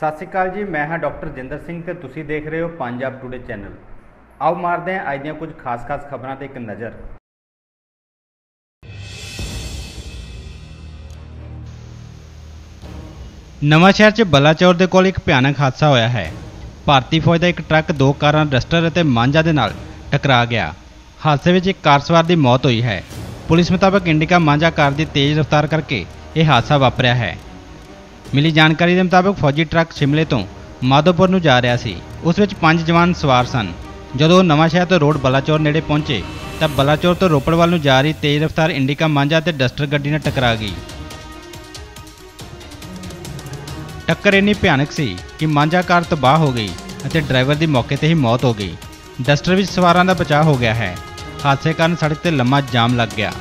ਸਤਿ ਸ਼੍ਰੀ ਅਕਾਲ ਜੀ, ਮੈਂ ਹਾਂ ਡਾਕਟਰ ਜਿੰਦਰ ਸਿੰਘ ਤੇ ਤੁਸੀਂ ਦੇਖ ਰਹੇ ਹੋ ਪੰਜਾਬ ਟੂਡੇ ਚੈਨਲ। ਆਓ ਮਾਰਦੇ ਹਾਂ ਅੱਜ ਦੀਆਂ ਕੁਝ ਖਾਸ-ਖਾਸ ਖਬਰਾਂ ਤੇ ਇੱਕ ਨਜ਼ਰ। ਨਵਾਂ ਸ਼ਹਿਰ 'ਚ ਬਲਾਚੌਰ ਦੇ ਕੋਲ ਇੱਕ ਭਿਆਨਕ ਹਾਦਸਾ ਹੋਇਆ ਹੈ। ਭਾਰਤੀ ਫੌਜ ਦਾ ਇੱਕ ਟਰੱਕ ਦੋ ਕਾਰਾਂ, ਡਸਟਰ ਅਤੇ ਮਾਂਜਾ ਦੇ ਨਾਲ ਟਕਰਾ ਗਿਆ। ਹਾਦਸੇ ਵਿੱਚ ਇੱਕ ਕਾਰ ਸਵਾਰ ਦੀ ਮੌਤ ਹੋਈ ਹੈ। ਪੁਲਿਸ ਮੁਤਾਬਕ ਇੰਡੀਕਾ ਮਾਂਜਾ ਕਾਰ ਦੀ ਤੇਜ਼ ਰਫ਼ਤਾਰ ਕਰਕੇ ਇਹ ਹਾਦਸਾ ਵਾਪਰਿਆ ਹੈ। ਮਿਲੀ ਜਾਣਕਾਰੀ ਦੇ ਮੁਤਾਬਕ ਫੌਜੀ ਟਰੱਕ ਸ਼ਿਮਲੇ ਤੋਂ ਮਾਧੋਪੁਰ ਨੂੰ ਜਾ ਰਿਹਾ ਸੀ। ਉਸ ਵਿੱਚ ਪੰਜ ਜਵਾਨ ਸਵਾਰ ਸਨ। ਜਦੋਂ ਉਹ ਨਵਾਂ ਸ਼ਹਿਰ ਤੋਂ ਰੋਡ ਬਲਾਚੌਰ ਨੇੜੇ ਪਹੁੰਚੇ, ਤਾਂ ਬਲਾਚੌਰ ਤੋਂ ਰੋਪੜ ਵੱਲ ਨੂੰ ਜਾ ਰਹੀ ਤੇਜ਼ ਰਫ਼ਤਾਰ ਇੰਡੀਕਾ ਮਾਂਜਾ ਤੇ ਡਸਟਰ ਗੱਡੀ ਨਾਲ ਟਕਰਾ ਗਈ। ਟੱਕਰ ਇੰਨੀ ਭਿਆਨਕ ਸੀ ਕਿ ਮਾਂਜਾ ਕਾਰ ਤਬਾਹ ਹੋ ਗਈ ਅਤੇ ਡਰਾਈਵਰ ਦੀ ਮੌਕੇ ਤੇ ਹੀ ਮੌਤ ਹੋ ਗਈ। ਡਸਟਰ ਵਿੱਚ ਸਵਾਰਾਂ ਦਾ ਬਚਾਅ ਹੋ ਗਿਆ ਹੈ। ਹਾਦਸੇ ਕਾਰਨ ਸੜਕ ਤੇ ਲੰਮਾ ਜਾਮ ਲੱਗ ਗਿਆ।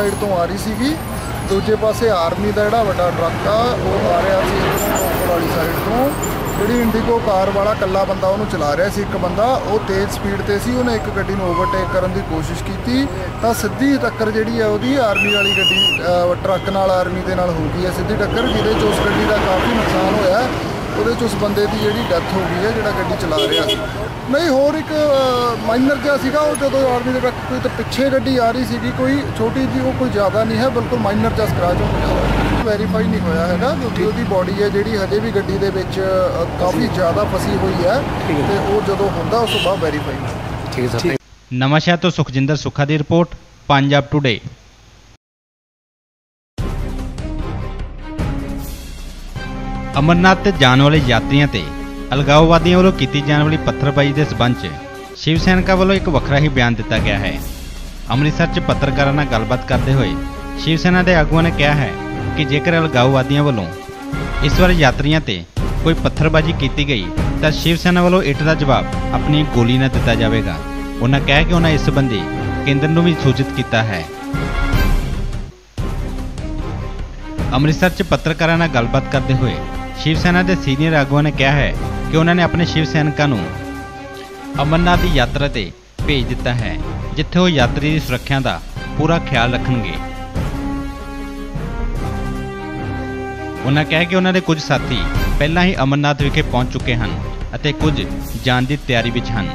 ਸਾਈਡ ਤੋਂ ਆ ਰਹੀ ਸੀਗੀ। ਦੂਜੇ ਪਾਸੇ ਆਰਮੀ ਦਾ ਜਿਹੜਾ ਵੱਡਾ ਟਰੱਕ ਆ, ਉਹ ਆ ਰਿਹਾ ਸੀ ਰੋਪੜ ਵਾਲੀ ਸਾਈਡ ਤੋਂ। ਜਿਹੜੀ ਇੰਡੀਗੋ ਕਾਰ ਵਾਲਾ ਕੱਲਾ ਬੰਦਾ ਉਹਨੂੰ ਚਲਾ ਰਿਹਾ ਸੀ, ਇੱਕ ਬੰਦਾ। ਉਹ ਤੇਜ਼ ਸਪੀਡ ਤੇ ਸੀ, ਉਹਨੇ ਇੱਕ ਗੱਡੀ ਨੂੰ ਓਵਰਟੇਕ ਕਰਨ ਦੀ ਕੋਸ਼ਿਸ਼ ਕੀਤੀ। ਤਾਂ ਸਿੱਧੀ ਟੱਕਰ ਜਿਹੜੀ ਹੈ ਉਹਦੀ ਆਰਮੀ ਵਾਲੀ ਗੱਡੀ ਟਰੱਕ ਨਾਲ ਆਰਮੀ ਦੇ ਨਾਲ ਹੋ ਗਈ ਹੈ, ਸਿੱਧੀ ਟੱਕਰ, ਜਿਹਦੇ 'ਚ ਉਸ ਗੱਡੀ ਦਾ ਕਾਫੀ ਨੁਕਸਾਨ ਹੋਇਆ। ਉਹਦੇ 'ਚ ਉਸ ਬੰਦੇ ਦੀ ਜਿਹੜੀ ਡੈਥ ਹੋ ਗਈ ਹੈ, ਜਿਹੜਾ ਗੱਡੀ ਚਲਾ ਰਿਹਾ। ਸੀ ਨਹੀਂ ਹੋਰ ਇੱਕ ਮਾਈਨਰ ਜਿਹਾ ਸੀਗਾ ਉਹ ਜਦੋਂ ਆਰਮੀ ਦੇ ਟਰੱਕ ਕੋਈ ਤਾਂ ਪਿੱਛੇ ਗੱਡੀ ਆ ਰਹੀ ਸੀਗੀ ਕੋਈ ਛੋਟੀ ਜੀ ਉਹ ਕੋਈ ਜ਼ਿਆਦਾ ਨਹੀਂ ਹੈ ਬਿਲਕੁਲ ਮਾਈਨਰ ਜਿਹਾ ਸਕ੍ਰੈਚ ਹੋ ਗਿਆ। ਵੈਰੀਫਾਈ ਨਹੀਂ ਹੋਇਆ ਹੈਗਾ ਕਿਉਂਕਿ ਉਹਦੀ ਬਾਡੀ ਹੈ ਜਿਹੜੀ ਹਜੇ ਵੀ ਗੱਡੀ ਦੇ ਵਿੱਚ ਕਾਫੀ ਜ਼ਿਆਦਾ ਫਸੀ ਹੋਈ ਹੈ ਤੇ ਉਹ ਜਦੋਂ ਹੁੰਦਾ ਉਸ ਤੋਂ ਬਾਅਦ ਵੈਰੀਫਾਈ ਠੀਕ ਹੈ ਸਰ ਨਵਾਂ ਸ਼ਹਿਰ ਤੋਂ ਸੁਖਜਿੰਦਰ ਸੁੱਖਾ ਦੀ ਰਿਪੋਰਟ ਪੰਜਾਬ ਟੁਡੇ ਅਮਰਨਾਥ ਤੇ ਜਾਣ ਵਾਲੇ ਯਾਤਰੀਆਂ ਤੇ ਅਲਗਾਓਵਾਦੀਆਂ ਵੱਲੋਂ ਕੀਤੀ ਜਾਣ ਵਾਲੀ ਪੱਥਰਬਾਜ਼ੀ ਦੇ ਸਬੰਧ 'ਚ ਸ਼ਿਵ ਸੈਨਿਕਾਂ ਵੱਲੋਂ ਇੱਕ ਵੱਖਰਾ ਹੀ ਬਿਆਨ ਦਿੱਤਾ ਗਿਆ ਹੈ। ਅੰਮ੍ਰਿਤਸਰ 'ਚ ਪੱਤਰਕਾਰਾਂ ਨਾਲ ਗੱਲਬਾਤ ਕਰਦੇ ਹੋਏ ਸ਼ਿਵ ਸੈਨਾ ਦੇ ਆਗੂਆਂ ਨੇ ਕਿਹਾ ਹੈ ਕਿ ਜੇਕਰ ਅਲਗਾਓਵਾਦੀਆਂ ਵੱਲੋਂ ਇਸ ਵਾਰ ਯਾਤਰੀਆਂ ਤੇ ਕੋਈ ਪੱਥਰਬਾਜ਼ੀ ਕੀਤੀ ਗਈ, ਤਾਂ ਸ਼ਿਵ ਸੈਨਾ ਵੱਲੋਂ ਇੱਟ ਦਾ ਜਵਾਬ ਆਪਣੀ ਗੋਲੀ ਨਾਲ ਦਿੱਤਾ ਜਾਵੇਗਾ। ਉਹਨਾਂ ਕਿਹਾ ਕਿ ਉਹਨਾਂ ਇਸ ਸੰਬੰਧੀ ਕੇਂਦਰ ਨੂੰ ਵੀ ਸੂਚਿਤ ਕੀਤਾ ਹੈ। ਅੰਮ੍ਰਿਤਸਰ 'ਚ ਪੱਤਰਕਾਰਾਂ ਨਾਲ ਗੱਲਬਾਤ ਕਰਦੇ ਹੋਏ ਸ਼ਿਵ ਸੈਨਾ ਦੇ ਸੀਨੀਅਰ ਆਗੂਆਂ ਨੇ ਕਿਹਾ ਹੈ ਕਿ ਉਹਨਾਂ ਨੇ ਆਪਣੇ ਸ਼ਿਵ ਸੈਨਿਕਾਂ ਨੂੰ ਅਮਰਨਾਥ ਦੀ ਯਾਤਰਾ ਤੇ ਭੇਜ ਦਿੱਤਾ ਹੈ, ਜਿੱਥੇ ਉਹ ਯਾਤਰੀ ਦੀ ਸੁਰੱਖਿਆ ਦਾ ਪੂਰਾ ਖਿਆਲ ਰੱਖਣਗੇ। ਉਹਨਾਂ ਕਿਹਾ ਕਿ ਉਹਨਾਂ ਦੇ ਕੁਝ ਸਾਥੀ ਪਹਿਲਾਂ ਹੀ ਅਮਰਨਾਥ ਵਿਖੇ ਪਹੁੰਚ ਚੁੱਕੇ ਹਨ ਅਤੇ ਕੁਝ ਜਾਣ ਦੀ ਤਿਆਰੀ ਵਿੱਚ ਹਨ।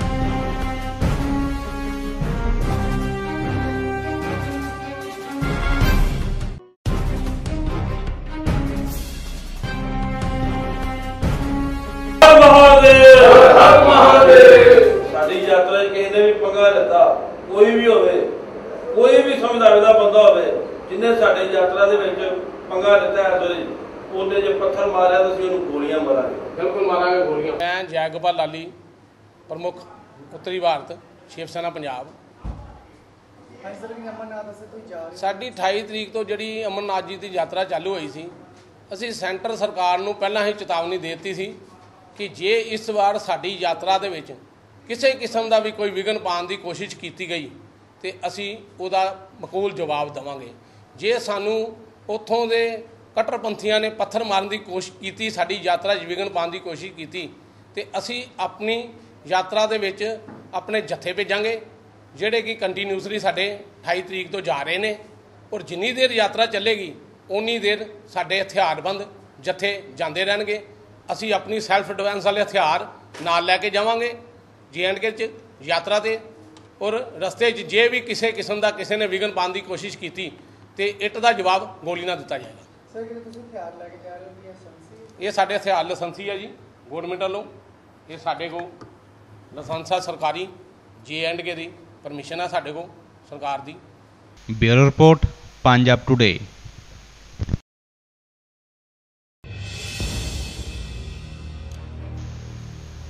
ਉਹਨੇ ਜੇ ਪੱਥਰ ਮਾਰਿਆ ਤਾਂ ਅਸੀਂ ਉਹਨੂੰ ਗੋਲੀਆਂ ਮਾਰਾਂਗੇ। ਬਿਲਕੁਲ ਮਾਰਾਂਗੇ ਗੋਲੀਆਂ। ਮੈਂ ਜੈ ਗੋਪਾਲ ਲਾਲੀ ਪ੍ਰਮੁੱਖ ਉੱਤਰੀ ਭਾਰਤ ਸ਼ਿਵ ਸੈਨਾ ਪੰਜਾਬ। ਸਾਡੀ 28 ਤਰੀਕ ਤੋਂ ਜਿਹੜੀ ਅਮਰਨਾਥ ਜੀ ਦੀ ਯਾਤਰਾ ਚਾਲੂ ਹੋਈ ਸੀ ਅਸੀਂ ਸੈਂਟਰ ਸਰਕਾਰ ਨੂੰ ਪਹਿਲਾਂ ਹੀ ਚੇਤਾਵਨੀ ਦੇ ਦਿੱਤੀ ਸੀ ਕਿ ਜੇ ਇਸ ਵਾਰ ਸਾਡੀ ਯਾਤਰਾ ਦੇ ਵਿੱਚ ਕਿਸੇ ਕਿਸਮ ਦਾ ਵੀ ਕੋਈ ਵਿਘਨ ਪਾਉਣ ਦੀ ਕੋਸ਼ਿਸ਼ ਕੀਤੀ ਗਈ ਤੇ ਅਸੀਂ ਉਹਦਾ ਮਕਬੂਲ ਜਵਾਬ ਦੇਵਾਂਗੇ। ਜੇ ਸਾਨੂੰ ਉੱਥੋਂ ਦੇ ਕੱਟੜਪੰਥੀਆਂ ਨੇ ਪੱਥਰ ਮਾਰਨ ਦੀ ਕੋਸ਼ਿਸ਼ ਕੀਤੀ, ਸਾਡੀ ਯਾਤਰਾ 'ਚ ਵਿਘਨ ਪਾਉਣ ਦੀ ਕੋਸ਼ਿਸ਼ ਕੀਤੀ ਤੇ ਅਸੀਂ ਆਪਣੀ ਯਾਤਰਾ ਦੇ ਵਿੱਚ ਆਪਣੇ ਜੱਥੇ ਭੇਜਾਂਗੇ, ਜਿਹੜੇ ਕਿ ਕੰਟੀਨਿਊਸਲੀ ਸਾਡੇ 28 ਤਰੀਕ ਤੋਂ ਜਾ ਰਹੇ ਨੇ ਔਰ ਜਿੰਨੀ ਦੇਰ ਯਾਤਰਾ ਚੱਲੇਗੀ ਉਨੀ ਦੇਰ ਸਾਡੇ ਹਥਿਆਰਬੰਦ ਜੱਥੇ ਜਾਂਦੇ ਰਹਿਣਗੇ। ਅਸੀਂ ਆਪਣੀ ਸੈਲਫ ਡਿਫੈਂਸ ਵਾਲੇ ਹਥਿਆਰ ਨਾਲ ਲੈ ਕੇ ਜਾਵਾਂਗੇ ਕੇ 'ਚ ਯਾਤਰਾ ਤੇ ਔਰ ਰਸਤੇ 'ਚ ਜੇ ਵੀ ਕਿਸੇ ਕਿਸਮ ਦਾ ਕਿਸੇ ਨੇ ਵਿਘਨ ਪਾਉਣ ਦੀ ਕੋਸ਼ਿਸ਼ ਕੀਤੀ ਤੇ ਇੱਟ ਦਾ ਜਵਾਬ ਗੋਲੀ ਨਾਲ ਦਿੱਤਾ ਜਾਏਗਾ। ਸਰ ਕਿਤੇ ਤੁਸੀਂ ਹਥਿਆਰ ਲੈ ਕੇ ਜਾ ਰਹੇ ਹੋ ਸੰਸੀ ਇਹ ਸਾਡੇ ਹਥਿਆਰ ਲਾਇਸੈਂਸੀ ਹੈ ਜੀ ਗਵਰਨਮੈਂਟ ਵੱਲੋਂ। ਇਹ ਸਾਡੇ ਕੋਲ ਲਾਇਸੈਂਸ ਆ ਸਰਕਾਰੀ ਜੇ ਐਂਡ ਕੇ ਦੀ ਪਰਮਿਸ਼ਨ ਆ ਸਾਡੇ ਕੋਲ ਸਰਕਾਰ ਦੀ। Bureau report Punjab today.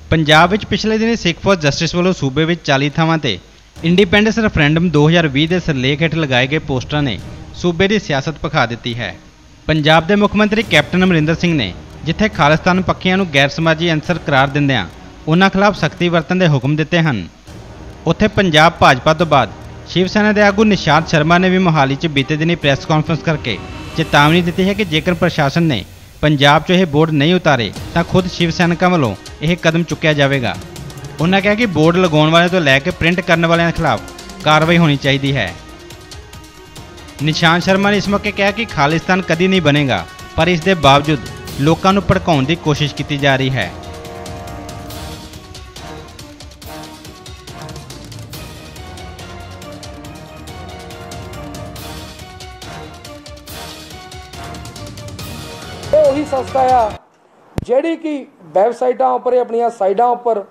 Punjab ਵਿੱਚ ਪਿਛਲੇ ਦਿਨੀ ਸਿੱਖ ਫੋਰ ਜਸਟਿਸ ਵੱਲੋਂ ਸੂਬੇ ਵਿੱਚ 40 ਥਾਵਾਂ ਤੇ ਇੰਡੀਪੈਂਡੈਂਸ ਰੈਫਰੈਂਡਮ 2020 ਦੇ ਸਿਰਲੇਖ ਹੇਠ ਲਗਾਏ ਗਏ ਪੋਸਟਰਾਂ ਨੇ ਸੂਬੇ ਦੀ ਸਿਆਸਤ ਪਖਾ ਦਿੱਤੀ ਹੈ। ਪੰਜਾਬ ਦੇ ਮੁੱਖ ਮੰਤਰੀ ਕੈਪਟਨ ਅਮਰਿੰਦਰ ਸਿੰਘ ਨੇ ਜਿੱਥੇ ਖਾਲਿਸਤਾਨ ਪੱਖੀਆਂ ਨੂੰ ਗੈਰ ਸਮਾਜੀ ਅੰਸਰ ਕਰਾਰ ਦਿੰਦਿਆਂ ਉਹਨਾਂ ਖਿਲਾਫ ਸਖਤੀ ਵਰਤਣ ਦੇ ਹੁਕਮ ਦਿੱਤੇ ਹਨ। ਉੱਥੇ ਪੰਜਾਬ ਭਾਜਪਾ ਤੋਂ ਬਾਅਦ ਸ਼ਿਵ ਸੈਨਾ ਦੇ ਆਗੂ ਨਿਸ਼ਾਂਤ ਸ਼ਰਮਾ ਨੇ ਵੀ ਮੋਹਾਲੀ 'ਚ ਬੀਤੇ ਦਿਨੀ ਪ੍ਰੈਸ ਕਾਨਫਰੰਸ ਕਰਕੇ ਚੇਤਾਵਨੀ ਦਿੱਤੀ ਹੈ ਕਿ ਜੇਕਰ ਪ੍ਰਸ਼ਾਸਨ ਨੇ ਪੰਜਾਬ 'ਚੋਂ ਇਹ ਬੋਰਡ ਨਹੀਂ ਉਤਾਰੇ ਤਾਂ ਖੁਦ ਸ਼ਿਵ ਸੈਨਿਕਾਂ ਵੱਲੋਂ ਇਹ ਕਦਮ ਚੁੱਕਿਆ ਜਾਵੇਗਾ। ਉਹਨਾਂ ਕਿਹਾ ਕਿ ਬੋਰਡ ਲਗਾਉਣ ਵਾਲਿਆਂ ਤੋਂ ਲੈ ਕੇ ਪ੍ਰਿੰਟ ਕਰਨ ਵਾਲਿਆਂ ਖਿਲਾਫ ਕਾਰਵਾਈ ਹੋਣੀ ਚਾਹੀਦੀ ਹੈ। ਨਿਸ਼ਾਨ ਸ਼ਰਮਾ ਨੇ ਇਸ ਮੌਕੇ ਕਿਹਾ ਕਿ ਖਾਲਿਸਤਾਨ ਕਦੀ ਨਹੀਂ ਬਣੇਗਾ, ਪਰ ਇਸ ਦੇ ਬਾਵਜੂਦ ਲੋਕਾਂ ਨੂੰ ਭੜਕਾਉਣ ਦੀ ਕੋਸ਼ਿਸ਼ ਕੀਤੀ ਜਾ ਰਹੀ ਹੈ। ਇਹ ਉਹੀ ਸੰਸਥਾ ਆ, ਜਿਹੜੀ ਕਿ ਵੈਬਸਾਈਟਾਂ ਉੱਪਰ ਆਪਣੀਆਂ ਸਾਈਡਾਂ ਉੱਪਰ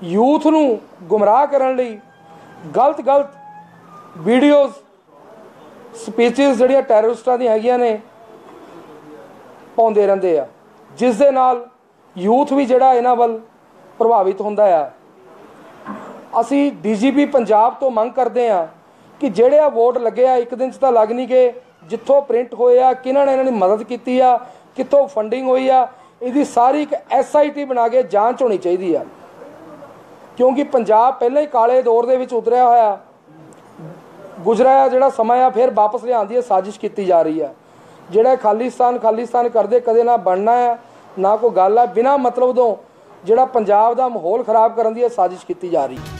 ਯੂਥ ਨੂੰ ਗੁੰਮਰਾਹ ਕਰਨ ਲਈ ਗਲਤ ਗਲਤ ਵੀਡੀਓਜ਼ ਸਪੀਚਸ ਜਿਹੜੀਆਂ ਟੈਰਰਿਸਟਾਂ ਦੀਆਂ ਹੈਗੀਆਂ ਨੇ, ਪਾਉਂਦੇ ਰਹਿੰਦੇ ਆ। ਜਿਸ ਦੇ ਨਾਲ ਯੂਥ ਵੀ ਜਿਹੜਾ ਇਹਨਾਂ ਵੱਲ ਪ੍ਰਭਾਵਿਤ ਹੁੰਦਾ ਆ। ਅਸੀਂ ਡੀਜੀਪੀ ਪੰਜਾਬ ਤੋਂ ਮੰਗ ਕਰਦੇ ਆ ਕਿ ਜਿਹੜੇ ਆ ਵੋਟ ਲੱਗੇ ਆ, ਇੱਕ ਦਿਨ ਚ ਤਾਂ ਲੱਗ ਨਹੀਂ ਗਏ। ਜਿੱਥੋਂ ਪ੍ਰਿੰਟ ਹੋਏ ਆ, ਕਿਹਨਾਂ ਨੇ ਇਹਨਾਂ ਦੀ ਮਦਦ ਕੀਤੀ ਆ, ਕਿੱਥੋਂ ਫੰਡਿੰਗ ਹੋਈ ਆ, ਇਹਦੀ ਸਾਰੀ ਇੱਕ ਐਸਆਈਟੀ ਬਣਾ ਕੇ ਜਾਂਚ ਹੋਣੀ ਚਾਹੀਦੀ ਆ। ਕਿਉਂਕਿ ਪੰਜਾਬ ਪਹਿਲਾਂ ਹੀ ਕਾਲੇ ਦੌਰ ਦੇ ਵਿੱਚ ਉਤਰਿਆ ਹੋਇਆ। ਗੁਜ਼ਰਿਆ ਜਿਹੜਾ ਸਮਾਂ ਆ, ਫਿਰ ਵਾਪਸ ਲਿਆਉਣ ਦੀ ਸਾਜ਼ਿਸ਼ ਕੀਤੀ ਜਾ ਰਹੀ ਹੈ। ਜਿਹੜਾ ਖਾਲਿਸਤਾਨ ਖਾਲਿਸਤਾਨ ਕਰਦੇ, ਕਦੇ ਨਾ ਬਣਨਾ ਆ ਨਾ ਕੋਈ ਗੱਲ ਆ ਬਿਨਾ ਮਤਲਬ ਤੋਂ ਜਿਹੜਾ ਪੰਜਾਬ ਦਾ ਮਾਹੌਲ ਖਰਾਬ ਕਰਨ ਦੀ ਇਹ ਸਾਜ਼ਿਸ਼ ਕੀਤੀ ਜਾ ਰਹੀ ਹੈ।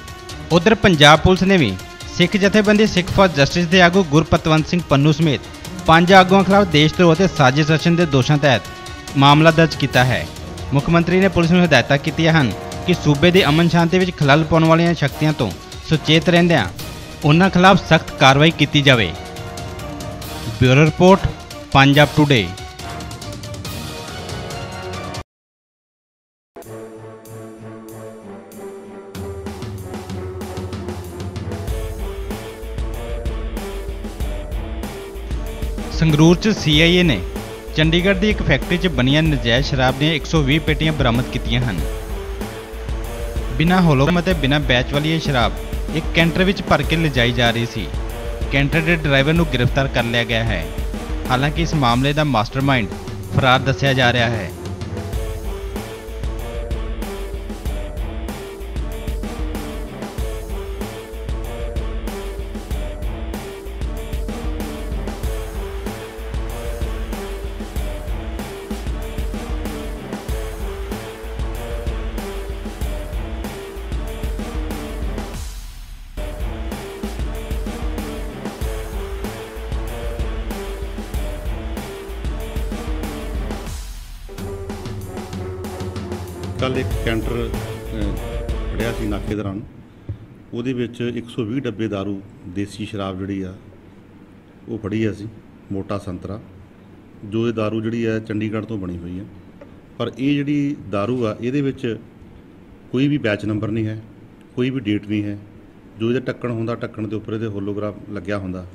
ਉਧਰ ਪੰਜਾਬ ਪੁਲਿਸ ਨੇ ਵੀ ਸਿੱਖ ਜਥੇਬੰਦੀ, ਸਿੱਖ ਫॉर ਜਸਟਿਸ ਦੇ ਆਗੂ ਗੁਰਪਤਵੰਤ ਸਿੰਘ ਪੰਨੂ ਸਮੇਤ ਪੰਜ ਆਗੂਆਂ ਖਿਲਾਫ ਦੇਸ਼ ਧਰੋਹ ਅਤੇ ਸਾਜ਼ਿਸ਼ ਰਚਨ ਦੇ ਦੋਸ਼ਾਂ ਤਹਿਤ ਮਾਮਲਾ ਦਰਜ ਕੀਤਾ ਹੈ। ਮੁੱਖ ਮੰਤਰੀ ਨੇ ਪੁਲਿਸ ਨੂੰ ਹਦਾਇਤਾਂ ਕੀਤੀਆਂ ਹਨ ਕਿ ਸੂਬੇ ਦੀ ਅਮਨ ਸ਼ਾਂਤੀ ਵਿੱਚ ਖਲਲ ਪਾਉਣ ਵਾਲੀਆਂ ਸ਼ਕਤੀਆਂ ਤੋਂ ਸੁਚੇਤ ਰਹਿੰਦਿਆਂ ਉਹਨਾਂ ਖਿਲਾਫ ਸਖਤ ਕਾਰਵਾਈ ਕੀਤੀ ਜਾਵੇ। Bureau report, Punjab today Sangrur ਚ ਸੀਆਈਏ ਨੇ ਚੰਡੀਗੜ੍ਹ ਦੀ ਇੱਕ ਫੈਕਟਰੀ 'ਚ ਬਣੀਆਂ ਨਜਾਇਜ਼ ਸ਼ਰਾਬ ਦੀਆਂ 120 ਪੇਟੀਆਂ ਬਰਾਮਦ ਕੀਤੀਆਂ ਹਨ। ਬਿਨਾਂ ਹੋਲੋਗ੍ਰਾਮ ਅਤੇ ਬਿਨਾਂ ਬੈਚ ਵਾਲੀ ਇਹ ਸ਼ਰਾਬ ਇੱਕ ਕੈਂਟਰ ਵਿੱਚ ਭਰ ਕੇ ਲਿਜਾਈ ਜਾ ਰਹੀ ਸੀ। ਕੈਂਟਰ ਦੇ ਡਰਾਈਵਰ ਨੂੰ ਗ੍ਰਿਫਤਾਰ ਕਰ ਲਿਆ ਗਿਆ ਹੈ। ਹਾਲਾਂਕਿ ਇਸ ਮਾਮਲੇ ਦਾ ਮਾਸਟਰਮਾਈਂਡ ਫਰਾਰ ਦੱਸਿਆ ਜਾ ਰਿਹਾ ਹੈ। ਕੱਲ ਇੱਕ ਕੈਂਟਰ ਅਹ, ਫੜਿਆ ਸੀ ਨਾਕੇ ਦੌਰਾਨ ਉਹਦੇ ਵਿੱਚ 120 ਡੱਬੇ दारू ਦੇਸੀ ਸ਼ਰਾਬ ਜਿਹੜੀ ਆ ਉਹ ਫੜੀ ਆ ਸੀ ਮੋਟਾ ਸੰਤਰਾ ਜੋ ਇਹ दारू ਜਿਹੜੀ ਆ ਚੰਡੀਗੜ੍ਹ ਤੋਂ ਬਣੀ ਹੋਈ ਆ ਪਰ ਇਹ ਜਿਹੜੀ दारू ਆ ਇਹਦੇ ਵਿੱਚ ਕੋਈ ਵੀ ਬੈਚ ਨੰਬਰ ਨਹੀਂ ਹੈ ਕੋਈ ਵੀ ਡੇਟ ਨਹੀਂ ਹੈ ਜੋ ਇਹਦਾ ਢੱਕਣ ਹੁੰਦਾ ਢੱਕਣ ਦੇ ਉੱਪਰ ਇਹਦੇ ਹੋਲੋਗ੍ਰਾਫ ਲੱਗਿਆ ਹੁੰਦਾ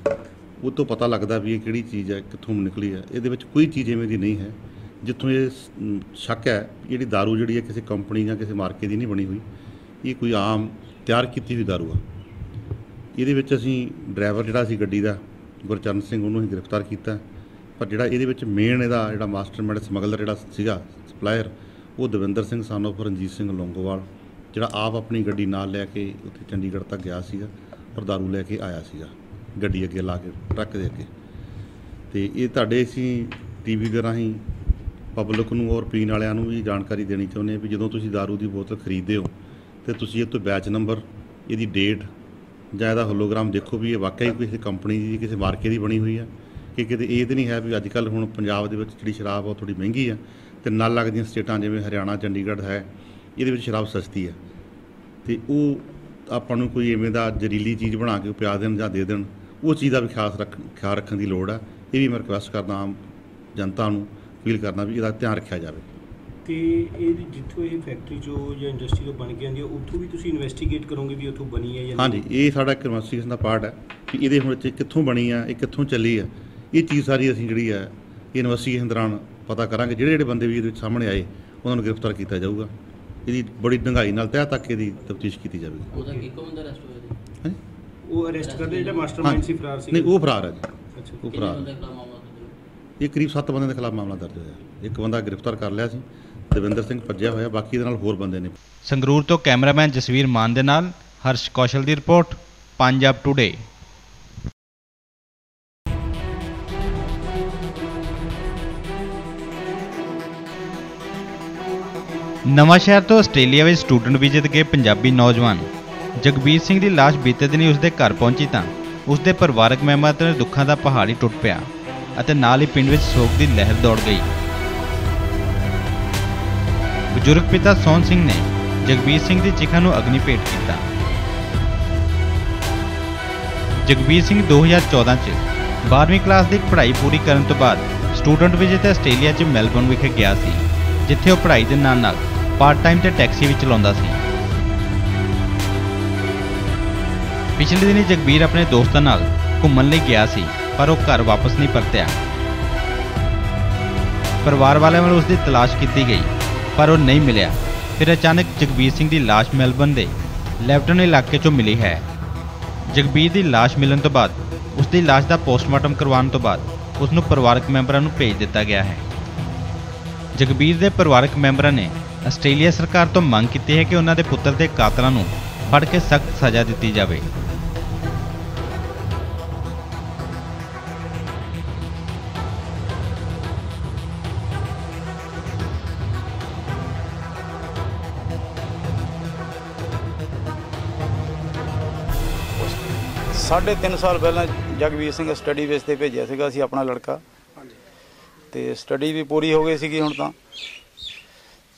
ਉਹ ਤੋਂ ਪਤਾ ਲੱਗਦਾ ਵੀ ਇਹ ਕਿਹੜੀ ਚੀਜ਼ ਹੈ ਕਿੱਥੋਂ ਨਿਕਲੀ ਹੈ ਇਹਦੇ ਵਿੱਚ ਕੋਈ ਚੀਜ਼ ਐਵੇਂ ਦੀ ਨਹੀਂ ਹੈ ਜਿੱਥੋਂ ਇਹ ਸ- ਅਮ ਸ਼ੱਕ ਹੈ ਕਿ ਜਿਹੜੀ दारू ਜਿਹੜੀ ਹੈ ਕਿਸੇ ਕੰਪਨੀ ਜਾਂ ਕਿਸੇ ਮਾਰਕੇ ਦੀ ਨਹੀਂ ਬਣੀ ਹੋਈ ਇਹ ਕੋਈ ਆਮ ਤਿਆਰ ਕੀਤੀ ਹੋਈ दारू ਆ ਇਹਦੇ ਵਿੱਚ ਅਸੀਂ ਡਰਾਈਵਰ ਜਿਹੜਾ ਸੀ ਗੱਡੀ ਦਾ ਗੁਰਚਰਨ ਸਿੰਘ ਉਹਨੂੰ ਹੀ ਗ੍ਰਿਫਤਾਰ ਕੀਤਾ ਪਰ ਜਿਹੜਾ ਇਹਦੇ ਵਿੱਚ ਮੇਨ ਇਹਦਾ ਜਿਹੜਾ ਮਾਸਟਰਮਾਈਂਡ ਸਮਗਲਰ ਜਿਹੜਾ ਸੀਗਾ ਸਪਲਾਇਰ ਉਹ ਦਵਿੰਦਰ ਸਿੰਘ son of ਰਣਜੀਤ ਸਿੰਘ ਲੌਂਗੋਵਾਲ ਜਿਹੜਾ ਆਪ ਆਪਣੀ ਗੱਡੀ ਨਾਲ ਲੈ ਕੇ ਉੱਥੇ ਚੰਡੀਗੜ੍ਹ ਤੱਕ ਗਿਆ ਸੀਗਾ ਔਰ दारू ਲੈ ਕੇ ਆਇਆ ਸੀਗਾ ਗੱਡੀ ਅੱਗੇ ਲਾ ਕੇ ਟਰੱਕ ਦੇ ਅੱਗੇ ਤੇ ਇਹ ਤੁਹਾਡੇ ਅਸੀਂ ਟੀਵੀ ਦੇ ਰਾਹੀਂ ਪਬਲਿਕ ਨੂੰ ਔਰ ਪੀਣ ਵਾਲਿਆਂ ਨੂੰ ਵੀ ਜਾਣਕਾਰੀ ਦੇਣੀ ਚਾਹੁੰਦੇ ਹਾਂ ਵੀ ਜਦੋਂ ਤੁਸੀਂ दारू ਦੀ ਬੋਤਲ ਖਰੀਦਦੇ ਹੋ ਤੇ ਤੁਸੀਂ ਇਹ ਤੋਂ ਬੈਚ ਨੰਬਰ, ਇਹਦੀ ਡੇਟ ਜਾਂ ਇਹਦਾ ਹੋਲੋਗ੍ਰਾਮ ਦੇਖੋ ਵੀ ਇਹ ਵਾਕਿਆ ਹੀ ਕਿਸੇ ਕੰਪਨੀ ਦੀ, ਕਿਸੇ ਮਾਰਕੇ ਦੀ ਬਣੀ ਹੋਈ ਹੈ ਕਿ ਕਿਤੇ ਇਹ ਤੇ ਨਹੀਂ ਹੈ ਵੀ ਅੱਜ ਕੱਲ ਹੁਣ ਪੰਜਾਬ ਦੇ ਵਿੱਚ ਜਿਹੜੀ ਸ਼ਰਾਬ ਆ ਉਹ ਥੋੜੀ ਮਹਿੰਗੀ ਆ ਤੇ ਨਾਲ ਲੱਗਦੀਆਂ ਸਟੇਟਾਂ ਜਿਵੇਂ ਹਰਿਆਣਾ, ਚੰਡੀਗੜ੍ਹ ਹੈ, ਇਹਦੇ ਵਿੱਚ ਸ਼ਰਾਬ ਸਸਤੀ ਹੈ ਤੇ ਉਹ ਆਪਾਂ ਨੂੰ ਕੋਈ ਐਵੇਂ ਦਾ ਜ਼ਹਿਰੀਲੀ ਚੀਜ਼ ਬਣਾ ਕੇ ਪਿਆ ਦੇਣ ਜਾਂ ਦੇ ਦੇਣ, ਉਹ ਚੀਜ਼ ਦਾ ਵੀ ਖਾਸ ਰੱਖ, ਖਿਆਲ ਰੱਖਣ ਦੀ ਲੋੜ ਆ। ਇਹ ਵੀ ਮੈਂ ਰਿਕੁਐਸਟ ਕਰਦਾ ਆਮ ਜਨਤਾ ਨੂੰ ਫੀਲ ਕਰਨਾ ਵੀ ਇਹਦਾ ਧਿਆਨ ਰੱਖਿਆ ਜਾਵੇ। ਤੇ ਇਹ ਜਿੱਥੋਂ ਇਹ ਫੈਕਟਰੀ ਚੋਂ ਜਾਂ ਇੰਡਸਟਰੀ ਤੋਂ ਬਣ ਕੇ ਆਉਂਦੀ ਹੈ ਉੱਥੋਂ ਵੀ ਤੁਸੀਂ ਇਨਵੈਸਟੀਗੇਟ ਕਰੋਗੇ ਵੀ ਉੱਥੋਂ ਬਣੀ ਹੈ ਜਾਂ ਹਾਂਜੀ ਇਹ ਸਾਡਾ ਇੱਕ ਇਨਵੈਸਟੀਗੇਸ਼ਨ ਦਾ ਪਾਰਟ ਹੈ ਕਿ ਇਹਦੇ ਹੁਣ ਚ ਕਿੱਥੋਂ ਬਣੀ ਆ ਇਹ ਕਿੱਥੋਂ ਚੱਲੀ ਆ। ਇਹ ਚੀਜ਼ ਸਾਰੀ ਅਸੀਂ ਜਿਹੜੀ ਹੈ ਇਹ ਇਨਵੈਸਟੀਗੇਸ਼ਨ ਦੌਰਾਨ ਪਤਾ ਕਰਾਂਗੇ। ਜਿਹੜੇ ਜਿਹੜੇ ਬੰਦੇ ਵੀ ਇਹਦੇ ਵਿੱਚ ਸਾਹਮਣੇ ਆਏ ਉਹਨਾਂ ਨੂੰ ਗ੍ਰਿਫਤਾਰ ਕੀਤਾ ਜਾਊਗਾ। ਇਹਦੀ ਬੜੀ ਡੂੰਘਾਈ ਨਾਲ ਤਹਿ ਤੱਕ ਇਹਦੀ ਤਫਤੀਸ਼ ਕੀਤੀ ਜਾਵੇਗੀ। ਉਹਦਾ ਕਿੱਕੋ ਬੰਦਾ ਅਰੈਸਟ ਹੋਇਆ ਜੀ? ਹਾਂਜੀ ਉਹ ਅਰੈਸਟ ਕਰਦੇ ਜਿਹੜਾ ਮਾਸਟਰਮਾਈਂਡ ਸੀ ਫਰਾਰ ਸੀ ਨਹੀਂ ਉਹ ਫਰਾਰ ਹੈ ਜੀ। ਅੱਛਾ। ਉਹ ਫਰਾਰ ਇਹ ਕਰੀਬ 7 ਬੰਦਿਆਂ ਦੇ ਖਿਲਾਫ ਮਾਮਲਾ ਦਰਜ ਹੋਇਆ। ਇੱਕ ਬੰਦਾ ਗ੍ਰਿਫਤਾਰ ਕਰ ਲਿਆ ਸੀ, ਦਵਿੰਦਰ ਸਿੰਘ ਭੱਜਿਆ ਹੋਇਆ, ਬਾਕੀ ਦੇ ਨਾਲ ਹੋਰ ਬੰਦੇ ਨੇ। ਸੰਗਰੂਰ ਤੋਂ ਕੈਮਰਾਮੈਨ ਜਸਵੀਰ ਮਾਨ ਦੇ ਨਾਲ ਹਰਸ਼ ਕੌਸ਼ਲ ਦੀ ਰਿਪੋਰਟ, ਪੰਜਾਬ ਟੂਡੇ ਨਵਾਂ ਸ਼ਹਿਰ ਤੋਂ ਆਸਟ੍ਰੇਲੀਆ ਵਿੱਚ ਸਟੂਡੈਂਟ ਵੀਜ਼ੇ ਤੇ ਗਏ ਪੰਜਾਬੀ ਨੌਜਵਾਨ। ਜਗਬੀਰ ਸਿੰਘ ਦੀ ਲਾਸ਼ ਬੀਤੇ ਦਿਨੀ ਉਸਦੇ ਘਰ ਪਹੁੰਚੀ ਤਾਂ ਉਸਦੇ ਪਰਿਵਾਰਕ ਮੈਂਬਰਾਂ ਤੇ ਦੁੱਖਾਂ ਦਾ ਪਹਾੜ ਹੀ ਟੁੱਟ ਪਿਆ। ਅਤੇ ਨਾਲ ਹੀ ਪਿੰਡ ਵਿੱਚ ਸੋਗ ਦੀ ਲਹਿਰ ਦੌੜ ਗਈ। ਬਜ਼ੁਰਗ ਪਿਤਾ ਸੋਹਣ ਸਿੰਘ ਨੇ ਜਗਬੀਰ ਸਿੰਘ ਦੀ ਚਿਖਾ ਨੂੰ ਅਗਨੀ ਭੇਟ ਕੀਤਾ। ਜਗਬੀਰ ਸਿੰਘ 2014 ਚ 12ਵੀਂ ਕਲਾਸ ਦੀ ਪੜ੍ਹਾਈ ਪੂਰੀ ਕਰਨ ਤੋਂ ਬਾਅਦ ਸਟੂਡੈਂਟ ਵੀਜ਼ੇ ਤੇ ਆਸਟ੍ਰੇਲੀਆ ਚ ਮੈਲਬੌਰਨ ਵਿਖੇ ਗਿਆ ਸੀ, ਜਿੱਥੇ ਉਹ ਪੜ੍ਹਾਈ ਦੇ ਨਾਲ-ਨਾਲ ਪਾਰਟ ਟਾਈਮ ਤੇ ਟੈਕਸੀ ਵੀ ਚਲਾਉਂਦਾ ਸੀ। ਪਿਛਲੇ ਦਿਨੀ ਜਗਬੀਰ ਆਪਣੇ ਦੋਸਤਾਂ ਨਾਲ ਘੁੰਮਣ ਲਈ ਗਿਆ ਸੀ। ਪਰ ਉਹ ਘਰ ਵਾਪਸ ਨਹੀਂ ਪਰਤਿਆ। ਪਰਿਵਾਰ ਵਾਲਿਆਂ ਵੱਲੋਂ ਉਸ ਦੀ ਤਲਾਸ਼ ਕੀਤੀ ਗਈ, ਪਰ ਉਹ ਨਹੀਂ ਮਿਲਿਆ। ਫਿਰ ਅਚਾਨਕ ਜਗਬੀਰ ਸਿੰਘ ਦੀ ਲਾਸ਼ ਮੈਲਬਨ ਦੇ ਲੈਫਟਨ ਇਲਾਕੇ 'ਚੋਂ ਮਿਲੀ ਹੈ। ਜਗਬੀਰ ਦੀ ਲਾਸ਼ ਮਿਲਣ ਤੋਂ ਬਾਅਦ ਉਸ ਦੀ ਲਾਸ਼ ਦਾ ਪੋਸਟਮਾਰਟਮ ਕਰਵਾਉਣ ਤੋਂ ਬਾਅਦ ਉਸ ਨੂੰ ਪਰਿਵਾਰਕ ਮੈਂਬਰਾਂ ਨੂੰ ਭੇਜ ਦਿੱਤਾ ਗਿਆ ਹੈ। ਜਗਬੀਰ ਦੇ ਪਰਿਵਾਰਕ ਮੈਂਬਰਾਂ ਨੇ ਆਸਟ੍ਰੇਲੀਆ ਸਰਕਾਰ ਤੋਂ ਮੰਗ ਕੀਤੀ ਹੈ ਕਿ ਉਹਨਾਂ ਦੇ ਪੁੱਤਰ ਦੇ ਕਾਤਲਾਂ ਨੂੰ ਫੜ ਕੇ ਸਖਤ ਸਜ਼ਾ ਦਿੱਤੀ ਜਾਵੇ। ਸਾਢੇ ਤਿੰਨ ਸਾਲ ਪਹਿਲਾਂ ਜਗਵੀਰ ਸਿੰਘ ਸਟੱਡੀ ਬੇਸ ਤੇ ਭੇਜਿਆ ਸੀਗਾ ਅਸੀਂ ਆਪਣਾ ਲੜਕਾ। ਤੇ ਸਟੱਡੀ ਵੀ ਪੂਰੀ ਹੋ ਗਈ ਸੀਗੀ ਹੁਣ ਤਾਂ।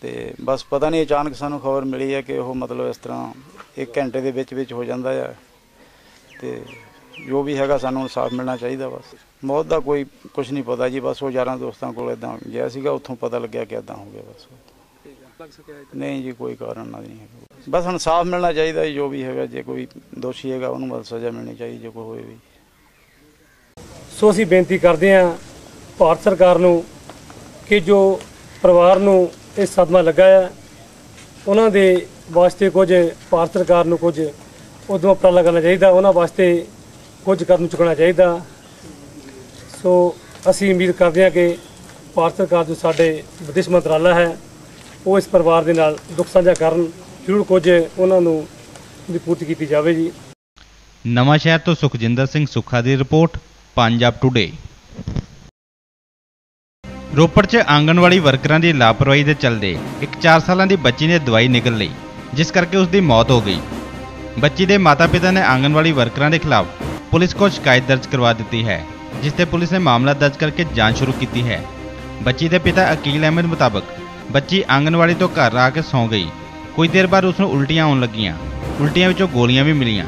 ਤੇ ਬਸ ਪਤਾ ਨਹੀਂ ਅਚਾਨਕ ਸਾਨੂੰ ਖਬਰ ਮਿਲੀ ਹੈ ਕਿ ਉਹ ਮਤਲਬ ਇਸ ਤਰ੍ਹਾਂ ਇੱਕ ਘੰਟੇ ਦੇ ਵਿੱਚ ਵਿੱਚ ਹੋ ਜਾਂਦਾ ਹੈ ਤੇ ਜੋ ਵੀ ਹੈਗਾ ਸਾਨੂੰ ਇਨਸਾਫ ਮਿਲਣਾ ਚਾਹੀਦਾ ਬਸ। ਮੌਤ ਦਾ ਕੋਈ ਕੁਝ ਨਹੀਂ ਪਤਾ ਜੀ ਬਸ ਉਹ ਯਾਰਾਂ ਦੋਸਤਾਂ ਕੋਲ ਇਦਾਂ ਗਿਆ ਸੀਗਾ ਉੱਥੋਂ ਪਤਾ ਲੱਗਿਆ ਕਿ ਇਦਾਂ ਹੋ ਗਿਆ ਬਸ। ਨਹੀਂ ਜੀ ਕੋਈ ਕਾਰਨ ਨਹੀਂ ਹੈਗਾ ਬਸ ਇਨਸਾਫ ਮਿਲਣਾ ਚਾਹੀਦਾ ਜੀ, ਜੋ ਵੀ ਹੈਗਾ, ਜੇ ਕੋਈ ਦੋਸ਼ੀ ਹੈਗਾ, ਉਹਨੂੰ ਬਸ ਸਜ਼ਾ ਮਿਲਣੀ ਚਾਹੀਦੀ, ਜੇ ਕੋਈ ਹੋਏ ਵੀ। ਸੋ ਅਸੀਂ ਬੇਨਤੀ ਕਰਦੇ ਹਾਂ ਭਾਰਤ ਸਰਕਾਰ ਨੂੰ ਕਿ ਜੋ ਪਰਿਵਾਰ ਨੂੰ ਇਹ ਸਦਮਾ ਲੱਗਾ ਹੈ ਉਹਨਾਂ ਦੇ ਵਾਸਤੇ ਕੁਝ ਭਾਰਤ ਸਰਕਾਰ ਨੂੰ ਕੁਝ ਉਦੋਂ ਉਪਰਾਲਾ ਕਰਨਾ ਚਾਹੀਦਾ, ਉਹਨਾਂ ਵਾਸਤੇ ਕੁਝ ਕਦਮ ਚੁੱਕਣਾ ਚਾਹੀਦਾ। ਸੋ ਅਸੀਂ ਉਮੀਦ ਕਰਦੇ ਹਾਂ ਕਿ ਭਾਰਤ ਸਰਕਾਰ ਜੋ ਸਾਡੇ ਵਿਦੇਸ਼ ਮੰਤਰਾਲਾ ਹੈ, ਉਹ ਇਸ ਪਰਿਵਾਰ ਦੇ ਨਾਲ ਦੁੱਖ ਸਾਂਝਾ ਕਰਨ ਜ਼ਰੂਰ ਕੁਝ ਉਹਨਾਂ ਨੂੰ ਦੀ ਪੂਰਤੀ ਕੀਤੀ ਜਾਵੇ ਜੀ। ਨਵਾਂ ਸ਼ਹਿਰ ਤੋਂ ਸੁਖਜਿੰਦਰ ਸਿੰਘ ਸੁੱਖਾ ਦੀ ਰਿਪੋਰਟ, ਪੰਜਾਬ ਟੁਡੇ ਰੋਪੜ 'ਚ ਆਂਗਣਵਾੜੀ ਵਰਕਰਾਂ ਦੀ ਲਾਪਰਵਾਹੀ ਦੇ ਚੱਲਦੇ ਇੱਕ 4 ਸਾਲਾਂ ਦੀ ਬੱਚੀ ਨੇ ਦਵਾਈ ਨਿਗਲ ਲਈ, ਜਿਸ ਕਰਕੇ ਉਸ ਦੀ ਮੌਤ ਹੋ ਗਈ। ਬੱਚੀ ਦੇ ਮਾਤਾ-ਪਿਤਾ ਨੇ ਆਂਗਣਵਾੜੀ ਵਰਕਰਾਂ ਦੇ ਖਿਲਾਫ ਪੁਲਿਸ ਕੋਲ ਸ਼ਿਕਾਇਤ ਦਰਜ ਕਰਵਾ ਦਿੱਤੀ ਹੈ, ਜਿਸ ਤੇ ਪੁਲਿਸ ਨੇ ਮਾਮਲਾ ਦਰਜ ਕਰਕੇ ਜਾਂਚ ਸ਼ੁਰੂ ਕੀਤੀ ਹੈ। ਬੱਚੀ ਦੇ ਪਿਤਾ ਅਕੀਲ ਅਹਿਮਦ ਮੁਤਾਬਕ ਬੱਚੀ ਆਂਗਣਵਾੜੀ ਤੋਂ ਘਰ ਆ ਕੇ ਸੌਂ ਗਈ। ਕੁਝ ਦੇਰ ਬਾਅਦ ਉਸ ਨੂੰ ਉਲਟੀਆਂ ਆਉਣ ਲੱਗੀਆਂ। ਉਲਟੀਆਂ ਵਿੱਚੋਂ ਗੋਲੀਆਂ ਵੀ ਮਿਲੀਆਂ।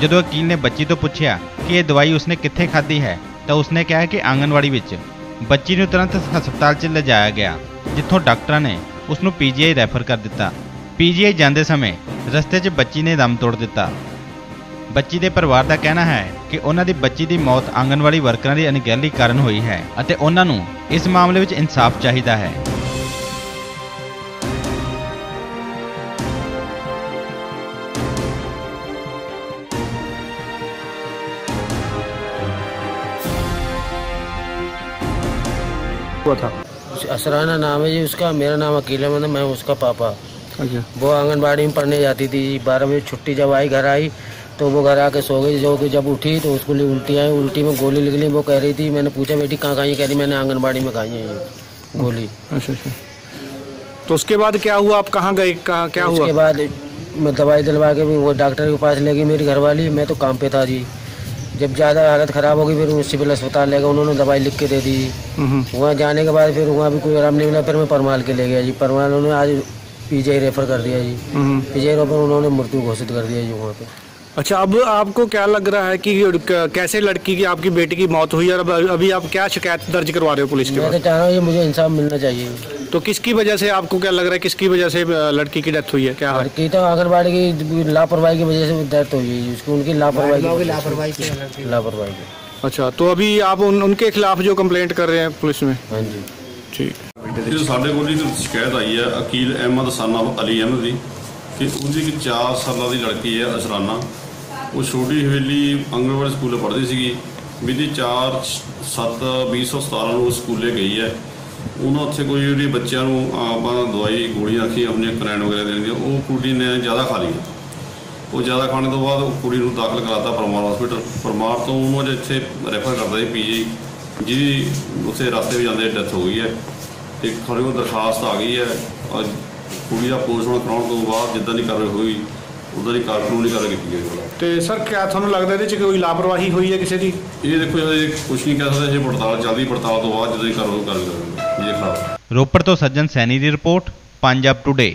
ਜਦੋਂ ਅਕੀਲ ਨੇ ਬੱਚੀ ਤੋਂ ਪੁੱਛਿਆ ਕਿ ਇਹ ਦਵਾਈ ਉਸਨੇ ਕਿੱਥੇ ਖਾਧੀ ਹੈ, ਤਾਂ ਉਸਨੇ ਕਿਹਾ ਕਿ ਆਂਗਣਵਾੜੀ ਵਿੱਚ। ਬੱਚੀ ਨੂੰ ਤੁਰੰਤ ਹਸਪਤਾਲ 'ਚ ਲਿਜਾਇਆ ਗਿਆ, ਜਿੱਥੋਂ ਡਾਕਟਰਾਂ ਨੇ ਉਸ ਨੂੰ ਪੀਜੀਆਈ ਰੈਫਰ ਕਰ ਦਿੱਤਾ। ਪੀਜੀਆਈ ਜਾਂਦੇ ਸਮੇਂ ਰਸਤੇ 'ਚ ਬੱਚੀ ਨੇ ਦਮ ਤੋੜ ਦਿੱਤਾ। ਬੱਚੀ ਦੇ ਪਰਿਵਾਰ ਦਾ ਕਹਿਣਾ ਹੈ ਕਿ ਉਹਨਾਂ ਦੀ ਬੱਚੀ ਦੀ ਮੌਤ ਆਂਗਣਵਾੜੀ ਵਰਕਰਾਂ ਦੀ ਅਣਗਹਿਲੀ ਕਾਰਨ ਹੋਈ ਹੈ ਅਤੇ ਉਹਨਾਂ ਨੂੰ ਇਸ ਮਾਮਲੇ ਵਿੱਚ ਇਨਸਾਫ ਚਾਹੀਦਾ ਹੈ। हुआ था। असराना नाम है जी उसका मेरा नाम अकील है मैं उसका पापा। अच्छा। वो आंगनबाड़ी में पढ़ने जाती थी बारह बजे छुट्टी जब आई घर आई तो वो घर आके सो गई। जो कि जब उठी तो उसको लिए उल्टी आई उल्टी में गोली निकली। वो कह रही थी मैंने पूछा बेटी कहाँ खाई कह रही मैंने आंगनबाड़ी में खाई है गोली। अच्छा अच्छा। तो उसके बाद क्या हुआ? आप कहाँ गए? कहाँ क्या हुआ? उसके बाद मैं दवाई दिलवा के भी वो डॉक्टर के पास ले गई मेरी घरवाली। मैं तो काम पे था जी। जब ज़्यादा हालत ख़राब होगी गई फिर वो सिविल अस्पताल ले गए उन्होंने दवाई लिख के दे दी। हम्म, वहाँ जाने के बाद फिर वहाँ भी कोई आराम नहीं मिला फिर मैं परमाल के ले गया जी। परमाल उन्होंने आज पीजीआई रेफर कर दिया जी। पीजे पीजीआई रेफर उन्होंने मृत्यु घोषित कर दिया जी वहाँ पे। अच्छा अब आपको क्या लग रहा है कि क- कैसे लड़की की आपकी बेटी की मौत हुई और अब अभी आप क्या शिकायत दर्ज करवा रहे हो पुलिस के मैं तो पास चाह रहा हूँ ये मुझे इंसाफ मिलना चाहिए तो किसकी वजह से आपको क्या लग रहा है किसकी वजह से अ, लड़की की डेथ हुई है क्या और की तो आंगनबाड़ी की लापरवाही की वजह से डेथ हुई है उसकी उनकी लापरवाही की लापरवाही की लापरवाही की अच्छा तो अभी आप उन, उनके खिलाफ जो कंप्लेंट कर रहे हैं पुलिस में हाँ जी ठीक ਇਹ ਸਾਡੇ ਕੋਲ ਇੱਕ ਸ਼ਿਕਾਇਤ ਆਈ ਹੈ ਅਕੀਲ ਅਹਿਮਦ ਸਾਨਾ ਅਲੀ ਅਹਿਮਦ ਦੀ ਕਿ ਉਹਦੀ ਇੱਕ 4 ਸਾਲਾਂ ਦੀ ਲੜਕੀ ਹੈ ਅਸਰਾਨਾ ਉਹ ਛੋਟੀ ਹਵੇਲੀ ਅੰਗਨਵਾੜੀ ਸਕੂਲ ਪੜ੍ਹਦੀ ਸੀਗੀ। ਮਿਤੀ 4 7 2017 ਨੂੰ ਉਹ ਸਕੂਲੇ ਗਈ ਹੈ। ਉਹਨਾਂ ਉੱਥੇ ਕੋਈ ਜਿਹੜੀ ਬੱਚਿਆਂ ਨੂੰ ਆਪਾਂ ਦਵਾਈ ਗੋਲੀਆਂ ਰੱਖੀ ਆਪਣੀਆਂ ਕਰੈਨ ਵਗੈਰਾ ਦੇਣ ਦੀਆਂ। ਉਹ ਕੁੜੀ ਨੇ ਜ਼ਿਆਦਾ ਖਾ ਲਈ। ਉਹ ਜ਼ਿਆਦਾ ਖਾਣੇ ਤੋਂ ਬਾਅਦ ਉਹ ਕੁੜੀ ਨੂੰ ਦਾਖਲ ਕਰਾਤਾ ਪਰਮਾਰ ਹਸਪੀਟਲ ਪਰਮਾਰ ਤੋਂ ਉਹਨੂੰ ਅੱਜ ਇੱਥੇ ਰੈਫਰ ਕਰਦਾ ਸੀ ਪੀਜੀ। ਜਿਹਦੀ ਉੱਥੇ ਰਸਤੇ ਵਿੱਚ ਜਾਂਦੇ ਡੈਥ ਹੋ ਗਈ ਹੈ। ਤੇ ਖੜੇ ਉਹ ਦਰਖਾਸਤ ਆ ਗਈ ਹੈ। ਕੁੜੀ ਦਾ ਪੋਸਟਮਾਰਟਮ ਕਰਾਉਣ ਤੋਂ ਬਾਅਦ ਜਿੱਦਾਂ ਦੀ ਕਾਰਵਾਈ ਹੋਈ ਉਦਾਂ ਦੀ ਕਾਨੂੰਨੀ ਕਾਰਵਾਈ ਕੀਤੀ ਗਈ ਤੇ ਸਰ ਕਿਆ ਤੁਹਾਨੂੰ ਲੱਗਦਾ ਇਹਦੇ 'ਚ ਕੋਈ ਲਾਪਰਵਾਹੀ ਹੋਈ ਹੈ ਕਿਸੇ ਦੀ? ਇਹ ਦੇਖੋ ਇਹ ਕੁਛ ਨਹੀਂ ਕਹਿ ਸਕਦੇ ਇਹ ਪੜਤਾਲ ਚੱਲਦੀ ਪੜਤਾਲ ਤੋਂ ਬਾਅਦ ਜਦੋਂ ਦੀ ਕਾਰਵਾਈ ਕਰਾਂਗੇ ਇਹ ਖਿਲਾਫ ਰੋਪੜ ਤੋਂ ਸੱਜਣ ਸੈਣੀ ਦੀ ਰਿਪੋਰਟ ਪੰਜਾਬ ਟੁਡੇ